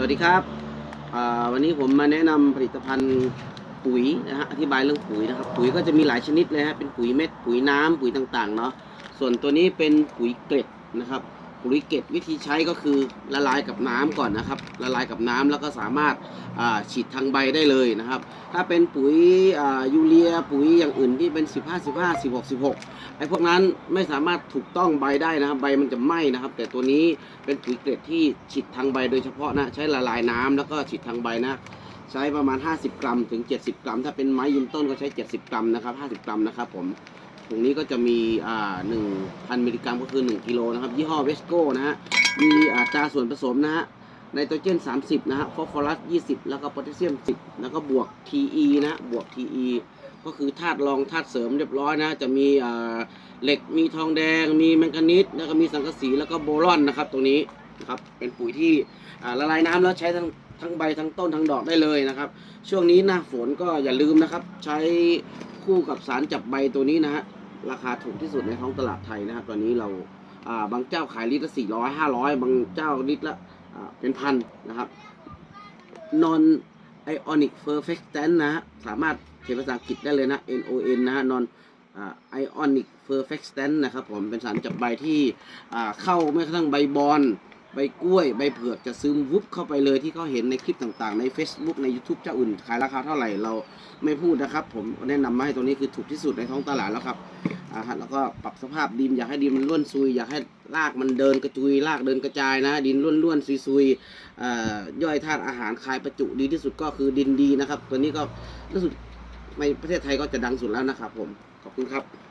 สวัสดีครับ วันนี้ผมมาแนะนำผลิตภัณฑ์ปุ๋ยนะฮะอธิบายเรื่องปุ๋ยนะครับ ปุ๋ยก็จะมีหลายชนิดเลยฮะเป็นปุ๋ยเม็ดปุ๋ยน้ำปุ๋ยต่างๆเนาะส่วนตัวนี้เป็นปุ๋ยเกล็ดนะครับ ปุ๋ยเกล็ดวิธีใช้ก็คือละลายกับน้ำก่อนนะครับ ละลายกับน้ำแล้วก็สามารถฉีดทางใบได้เลยนะครับ ถ้าเป็นปุ๋ยยูเรียปุ๋ยอย่างอื่นที่เป็น 15 15 16 16ไอ้พวกนั้นไม่สามารถถูกต้องใบได้นะครับ ใบมันจะไหม้นะครับ แต่ตัวนี้เป็นปุ๋ยเกล็ดที่ฉีดทางใบโดยเฉพาะนะใช้ละลายน้ำแล้วก็ฉีดทางใบนะใช้ประมาณ 50 กรัม ถึง 70 กรัม ถ้าเป็นไม้ยืนต้นก็ใช้ 70 กรัมนะครับ 50 กรัมนะครับผม ถุงนี้ก็จะมีอ่า1,000มิลลิกรัมก็คือ 1กิโลนะครับ ยี่ห้อเวสโก้นะฮะ มีอัตราส่วนผสมนะฮะไนโตรเจน 30 นะฮะ ฟอสฟอรัส 20 แล้วก็โพแทสเซียม 10 แล้วก็บวก TE นะฮะบวก TE ก็คือธาตุรองธาตุเสริมเรียบร้อยนะ จะมีเหล็ก มีทองแดง มีแมงกานีสแล้วก็มีสังกะสี แล้วก็โบรอนนะครับ ตรงนี้นะครับ เป็นปุ๋ยที่ละลายน้ำแล้วใช้ทั้งทั้งใบทั้งต้นทั้งดอกได้เลยนะครับ ช่วงนี้หน้าฝนก็อย่าลืมนะครับ ใช้ คู่กับสารจับใบตัวนี้นะฮะราคาถูกที่สุดในท้องตลาดไทยนะครับตอนนี้เราบางเจ้าขายลิตรละสี่ร้อยห้าร้อยบางเจ้าลิตรละเป็นพันนะครับ non ionic perfectant นนะฮะสามารถเขียนภาษาอังกฤษได้เลยนะ N O N นะฮะ non อ่า ionic perfectant นะครับผมเป็นสารจับใบที่เข้าไม่กระทั่งใบบอน ใบกล้วย ใบเผือกจะซึมวุบเข้าไปเลยที่เขาเห็นในคลิปต่างๆ ใน Facebook ใน YouTube เจ้าอื่นขายราคาเท่าไหร่เราไม่พูดนะครับ ผมแนะนำมาให้ตัวนี้คือถูกที่สุดในท้องตลาดแล้วครับอ่าฮะแล้วก็ปรับสภาพดินอยากให้ดินมันร่วนซุย อยากให้รากมันเดินกระจุยรากเดินกระจายนะ ดินร่วนๆซุยๆอ่าย่อยธาตุอาหารคายประจุดีที่สุดก็คือดินดีนะครับ ตัวนี้ก็รู้สึกในประเทศไทยก็จะดังสุดแล้วนะครับ ผมขอบคุณครับ